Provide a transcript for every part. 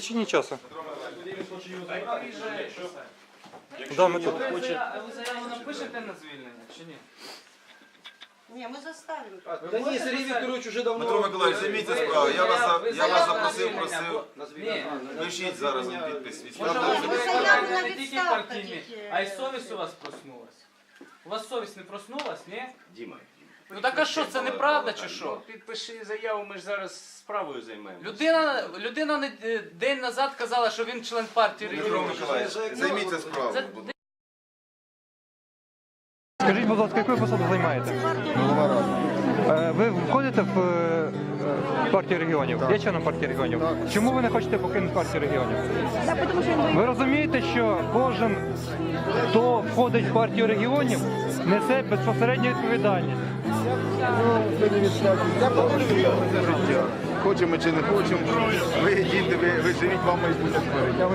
течение часу. Да, ми тут. Ви зая- ви заяву напишете на звільнення чи ні? Ні, ми заставимо. Та ні, Сергій Вікторович уже давно. Дмитро Миколаївич, займіться справою. Я вас, за- я вас запросив, просив. Ні. Пишіть зараз підпис ви ви заяву на не тільки відставку партійні, тільки. а й совість у вас проснулась. У вас совість не проснулась, ні? Діма, Ну так а що, це неправда чи що? ну, підпиши заяву, ми ж зараз справою займаємося. Людина, людина не- е, день назад казала, що він член партії регіонів. Миколаївич, займіться За- справою. Скажіть, будь ласка, яку посаду займаєте? Голова ради. Ви входите в е, е, партію регіонів? Є членом партії регіонів? Чому ви не хочете покинути партію регіонів? Ви розумієте, що кожен, хто входить в партію регіонів, несе безпосередню відповідальність. Хочемо чи не хочемо, ви діти, ви, ви живіть, вам майбутнє. А.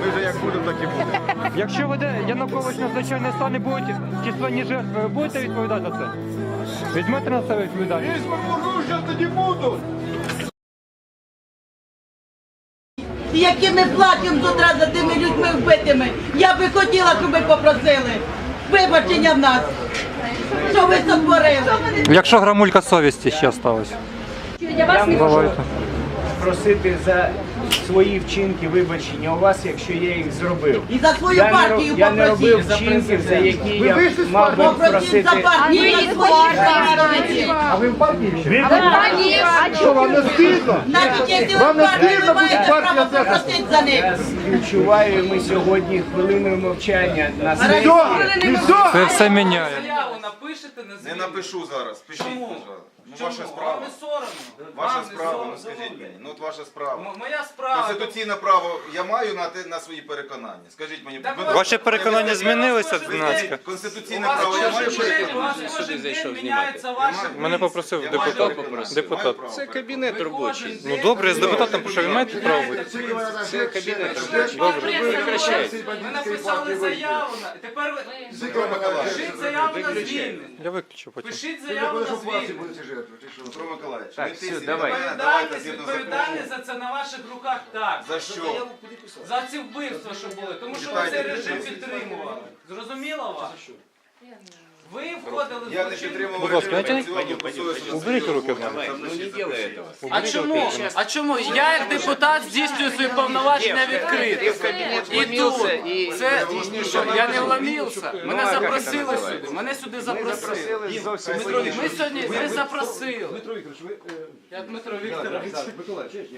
Ми вже як будемо, так і будемо. Якщо веде Янукович надзвичайний стан і будуть численні жертви, ви будете відповідати за це? Візьмете на себе відповідальність? які ми плачемо з утра за тими людьми вбитими. Я би хотіла, щоб ви попросили вибачення в нас, що ви сотворили. Якщо грамулька совісті ще сталося. Я вас не Давайте. Просити за свої вчинки вибачення у вас, якщо я їх зробив. І за свою Я не, партію ро- я не робив попросіть. вчинків, за які я мав би Попросіть просити. за партію і за партію. А ви в партії? А чого? Навіть якщо ви в партії, ви маєте право попросити за них. Я співчуваю, ми сьогодні хвилиною мовчання на сесії. Це все міняє. Напишете на Не напишу зараз, пишіть, Чому? пожалуйста. Ну, Чому? ваша Вам справа. не соромно? Ваша Вам не справа, ну соромно? скажіть мені. Ну от ваша справа. М- Моя справа. Конституційне право я маю на, те- на свої переконання. Скажіть мені, Так будь ви- Ваші переконання Я змінилися кожен Конституційне право я маю переконання. кожен зайшов знімати. Мене попросив Я маю депутат. переконання. Депутат. Маю право Це переконання. кабінет робочий. Ну добре, я з депутатом пишу, він маєте право бути. Це кабінет робочий. Добре. Ви написали заяву на тепер ви пишіть заяву на звільнення. Я виключу потім. Пишіть заяву на звільнення. Дмитро Миколаївич, Так, все, давай. Відповідальність, відповідальність за це на ваших руках так. За що? За ці вбивства, що були. Тому що ви цей режим режим. підтримували. Зрозуміло вас? Ви входили в Я не злочин. підтримував Будь ласка, режим, працював. Уберіть руки в мене. Ну не делай этого. А чому? А чому? Я як депутат здійснюю свої повноваження відкрито. І тут. Це що, я не вломився. Мене Ну, запросили сюди. Мене сюди запросили. зовсім Дмитро, ми сьогодні ви запросили. Дмитро Вікторович, ви... е, Я Дмитро Вікторович. так, Миколаївич,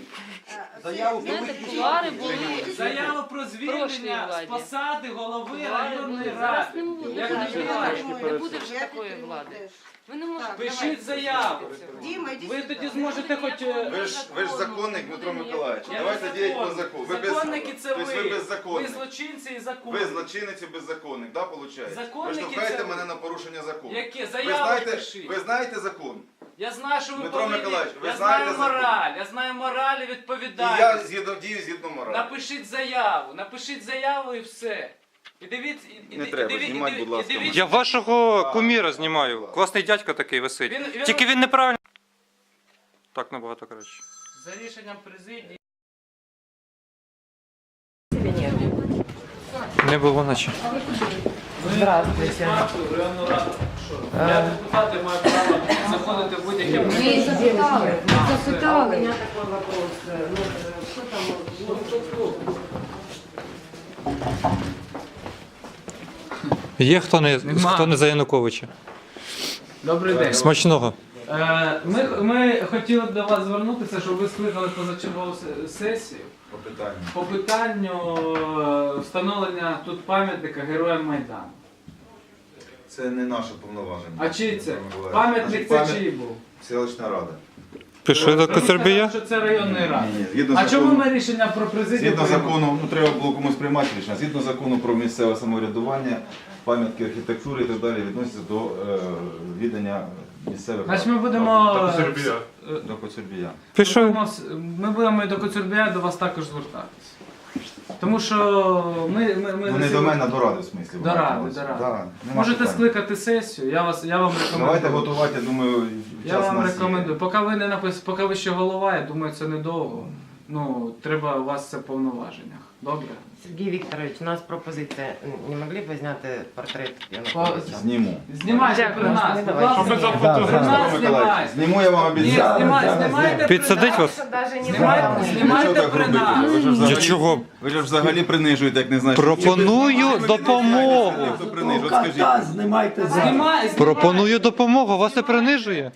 заяву про Знаєте, кулуари були Заяву про Прошлій звільнення владі. з посади голови районної ради. Як Не називаєш? Буде. Не буде вже такої влади. Ви не можете. Пишіть заяву. Діма, Ви сюди. тоді зможете хоч... е, Ви ж, ви ж законник, Дмитро Миколаївич. Я Давайте діяти по законник. закону. Ви без, Законники це тобто ви ви. Ви беззаконник. злочинці і Ви законники. злочинець і беззаконник, да, виходить? Ви штовхаєте це мене на порушення закону. Яке? Ви Заяву знаєте, пишіть. ви знаєте закон? Я знаю, що ви Дмитро повинні. Миколаївич, ви я знаєте знаю закон? мораль, я знаю мораль і І я відповідальність. згідно дію згідно моралі. Напишіть заяву, напишіть заяву і все. І дивіться, і, і, Не і, треба, і будь ласка, Я вашого куміра знімаю. Класний дядько такий висить. Він- він- Тільки він неправильно. Так набагато краще. За рішенням президії. Не було наче. Здравствуйте. Я депутат маю право заходити в будь-яке Ми запитали. Запитали. Є хто не, Нема. хто не за Януковича. Добрий день. Смачного. Е, Ми, ми хотіли б до вас звернутися, щоб ви скликали позачергову се- сесію По питанню. по питанню е, встановлення тут пам'ятника Героям Майдану. Це не наше повноваження. А чий це? Пам'ятник це Значить, чий був? Селищна рада. Пішли до Коцюрбія. Що це районної ради. Ні, ні, згідно А чому ми рішення про президію? Згідно приймемо? закону, ну треба було комусь приймати рішення. Згідно закону про місцеве самоврядування, пам'ятки архітектури і так далі відносяться до е, відання місцевих. Значить, ми будемо. До Коцюрбія. Ми Пішли. будемо, ми будемо і до Коцюрбія до вас також звертатися. Тому що ми. ми, ми Вони не до мене, до ради в смислі. До ради, до ради. Да, нема Можете питань. скликати сесію, я, вас, я вам рекомендую. Давайте готувати, я думаю, Я час вам у нас рекомендую. є. Поки ви не напис... поки ви ще голова, я думаю, це недовго. Ну, треба у вас це в повноваженнях. Добре? Сергій Вікторович, у нас пропозиція. Не могли б ви зняти портрет По- Януковича? Зніму. Знімайте при нас, будь ласка. При нас знімайте. Зніму я вам Ні, обіцяю. знімайте, знімайте при Підсадить нас. вас? Знімайте, Чого знімайте при нас. Ви ж взагалі, Чого? ви ж взагалі принижуєте, як не знаєте. Пропоную допомогу. Хто принижує? От скажіть. знімайте Знімай, Пропоную допомогу. Вас це принижує.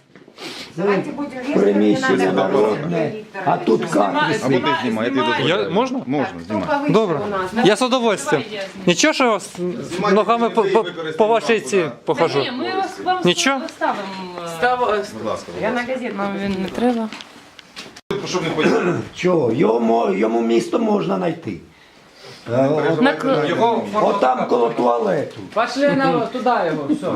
Давайте будемо приміщення народне, а тут карти. Або ти знімай, я допомагаю. Я- можна? Можна, знімай. Добре. Я з удовольствием. Нічого, що я вас ногами по, по, по вашій ці похожу. Ні, ми вас вам Нічого? поставимо. Будь ласка. Я на газету. Нам він не треба. Щоб не поїхали. Чого? Йому, йому місто можна знайти. Його Отам коло туалету. Пошли на туди його, все.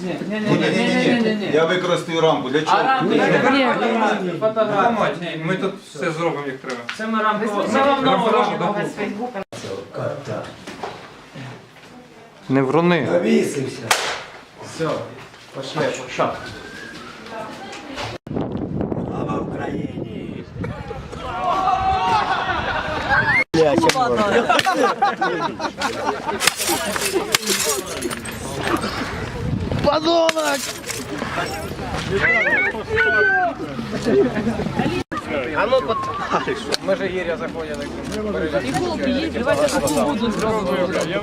Ні, ні, ні, ні, ні, ні. Я використаю рамку. Для А чого? рамки фотографії, фотографії. Ми тут все зробимо, як треба. Це ми рамку. Це вам на Фейсбука. Не вруни. Завісився. Все, пошли. Що? Блядь, Подонок! А ну под... мы же Єря заходять. І колки є, давайте таку воду зразу. Я.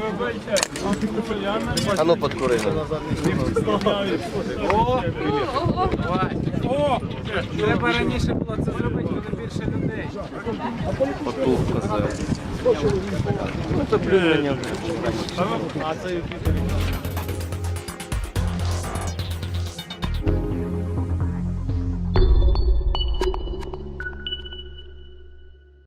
А ну подкурили. курину. О, о, о. Давай. Треба раніше було це зробити, коли більше людей. Потулка,